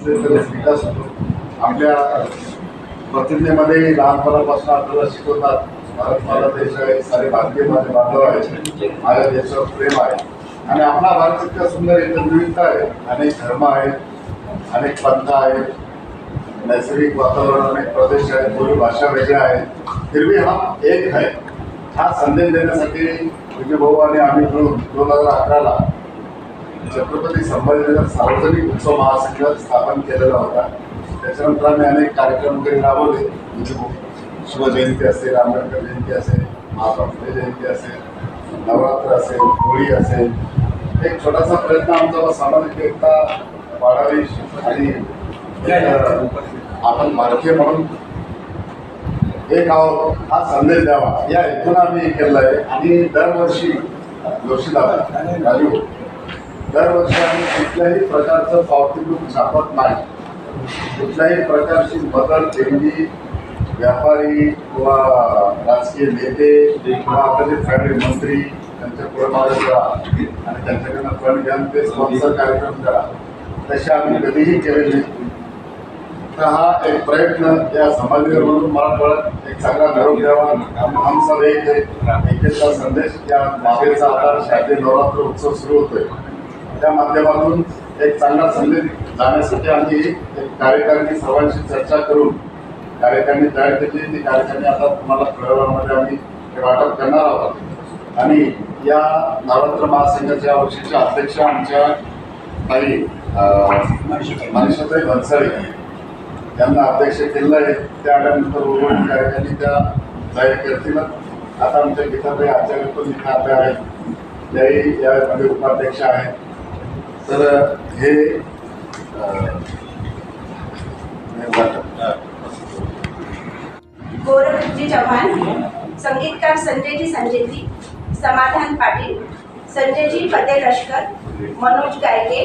असतो आपल्या प्रतिज्ञेमध्ये लहानपणापासून आपल्याला शिकवतात. भारत माझा देश आहे सारे भारतीय माझे बांधव आहे माझ्या देशावर प्रेम आहे. आणि आपला भारत इतका सुंदर इतर विविधता आहे. अनेक धर्म आहेत अनेक पंथ आहेत. नैसर्गिक वातावरण अनेक प्रदेश आहेत बोली भाषा वेगळ्या आहेत फिरवी हा एक आहे. हा संदेश देण्यासाठी विजयभाऊ आणि आम्ही मिळून दोन हजार अकराला छत्रपती संभाजीनगर सार्वजनिक उत्सव महासंघ स्थापन केलेला होता. त्याच्यानंतर आम्ही अनेक कार्यक्रम वगैरे राबवले. म्हणजे शिवजयंती असेल आंबेडकर जयंती असेल महात्मा जयंती असेल नवरात्र असेल होळी असेल. एक छोटासा प्रयत्न आमचा सामाजिक एकता वाढावी आणि आपण भारतीय म्हणून एक आहोत हा संदेश द्यावा. या हेतून आम्ही केला आहे. आणि दरवर्षी जोशीला राजू दरवर्षी आम्ही कुठल्याही प्रकारचं पावतीबुक छापत नाही. कुठल्याही प्रकारची मदत देणगी व्यापारी किंवा राजकीय नेते किंवा आपले फॅमिली मंत्री त्यांच्या पुढे करा आणि त्यांच्याकडनं फंड घ्या ते स्पॉन्सर कार्यक्रम करा. तसे आम्ही कधीही केले नाही. तर हा एक प्रयत्न या समाजावर म्हणून मराठवाड्यात एक चांगला निरोप द्यावा. हम सब एक एकेचा संदेश या मागेचा आता शारदीय नवरात्र उत्सव सुरू होतोय. त्या माध्यमातून एक चांगला संदेश जाण्यासाठी आम्ही एक कार्यकारिणी सर्वांशी चर्चा करून कार्यकारिणी तयार केली. ती कार्यकारिणी आता तुम्हाला कळवण्यामध्ये आम्ही हे वाटप करणार आहोत. आणि या नवरात्र महासंघाच्या वर्षीच्या अध्यक्ष आमच्या ताई मनीषाताई भन्साळी त्यांना अध्यक्ष केलं आहे. त्या आल्यानंतर उर्वरित कार्यकारिणी त्या जाहीर करतीलच आता आमच्या गीताबाई आचार्य पण इथे आल्या आहेत. त्याही यामध्ये उपाध्यक्ष आहेत. तर हे गोरखजी चव्हाण संगीतकार संजयजी संजयजी समाधान पाटील संजयजी फतेह लष्कर Manoj Gayke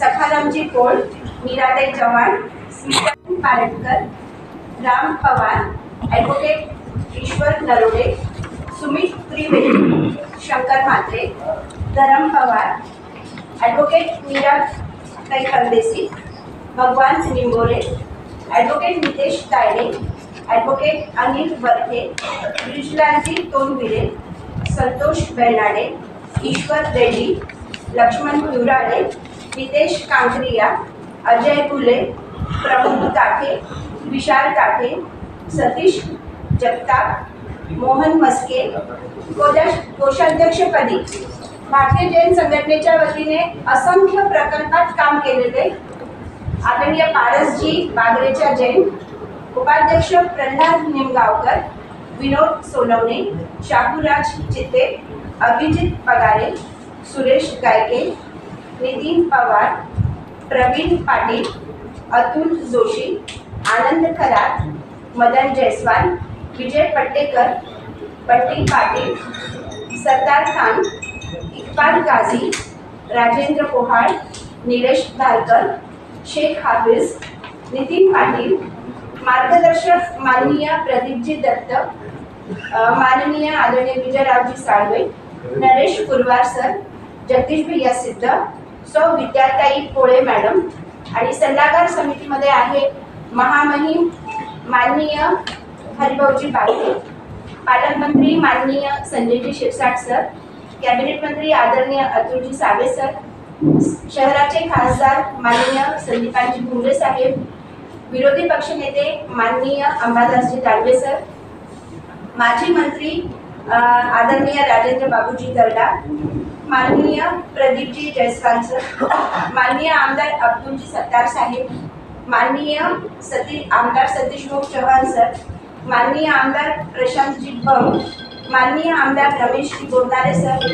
सखारामजी Kol Meeratai Chavan Smita Paratkar Ram Pawar advocate Ishwar Narode Sumit Trivedi Shankar Mhatre Dharam Pawar advocate Meera tai Khandesi Bhagwan Nimbore advocate Nitesh Tayde advocate Anil Wardhe ब्रिजलालजी Tondvire Santosh Benade Ishwar Reddy Laxman Pivrale Nitesh Kankaria Ajay Gule Pramod Tathe विशाल ताठे सतीश जगताप मोहन मस्के कोदश कोषाध्यक्षपदी भारतीय जैन संघटनेच्या वतीने असंख्य प्रकल्पात काम केलेले. आदरणीय पारसजी बागरेच्या जैन उपाध्यक्ष प्रल्हाद निमगावकर विनोद सोनवणे शाहूराज चित्ते अभिजित पगारे सुरेश गायके नितीन पवार प्रवीण पाटील अतुल जोशी आनंद खरात मदन जयस्वाल विजय पट्टेकर पट्टी पाटील सरदार खान इक्बाल गाझी राजेंद्र पोहाळ निलेश धारकर शेख हाफिज नितीन पाटील मार्गदर्शक माननीय प्रदीपजी दत्त माननीय आदरणीय विजयरावजी साळवे नरेश कुरवार सर जगदीश भैया सिद्ध सौ विद्याताई पोळे मॅडम आणि सल्लागार समितीमध्ये आहे महामहिम माननीय हरिभाऊजी बागडे पालकमंत्री माननीय संजयजी शिरसाट सर कॅबिनेट मंत्री आदरणीय अतुलजी सावे सर शहराचे खासदार माननीय संदीपानजी भुमरे साहेब विरोधी पक्षनेते माननीय अंबादासजी दानवे सर माजी मंत्री आदरणीय राजेंद्र बाबूजी दर्डा माननीय प्रदीपजी जयस्वाल सर माननीय आमदार अब्दुलजी सत्तार साहेब माननीय सती आमदार सतीशभाऊ चव्हाण सर माननीय आमदार प्रशांतजी बम माननीय आमदार रमेश बोरनारे सर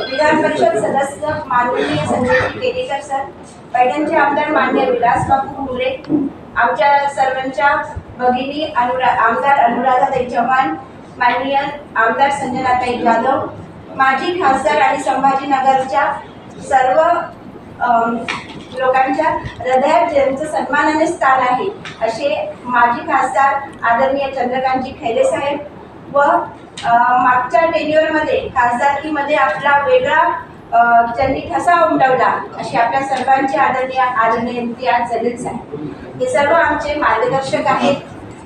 विधान परिषद सदस्य माननीय संजय केलेकर सर पैठणचे आमदार मान्य विलास बापू मुरे आमच्या सर्वांच्या भगिनी अनुरा आमदार अनुराधाताई चव्हाण माननीय आमदार संजनाताई जाधव माजी खासदार आणि संभाजीनगरच्या सर्व लोकांच्या हृदयात ज्यांचं सन्मानाने स्थान आहे असे माजी खासदार आदरणीय चंद्रकांतजी खैरे साहेब व मागच्या टेन्युअरमध्ये खासदारकीमध्ये आपला वेगळा त्यांनी ज्यांनी ठसा उमटवला अशी आपल्या सर्वांची आदरणीय आदरणीय इम्तियाज जलील साहेब. हे सर्व आमचे मार्गदर्शक आहेत.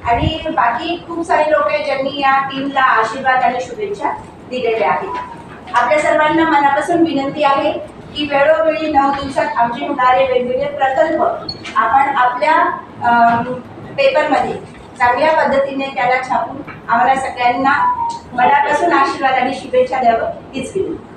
आणि बाकी खूप सारे लोक आहेत ज्यांनी या टीमला आशीर्वाद आणि शुभेच्छा दिलेल्या आहेत. आपल्या सर्वांना मनापासून विनंती आहे की वेळोवेळी नऊ दिवसात आमचे होणारे वेगवेगळे प्रकल्प आपण आपल्या पेपरमध्ये चांगल्या पद्धतीने त्याला छापून आम्हाला सगळ्यांना मनापासून आशीर्वाद आणि शुभेच्छा द्यावं हीच विनंती.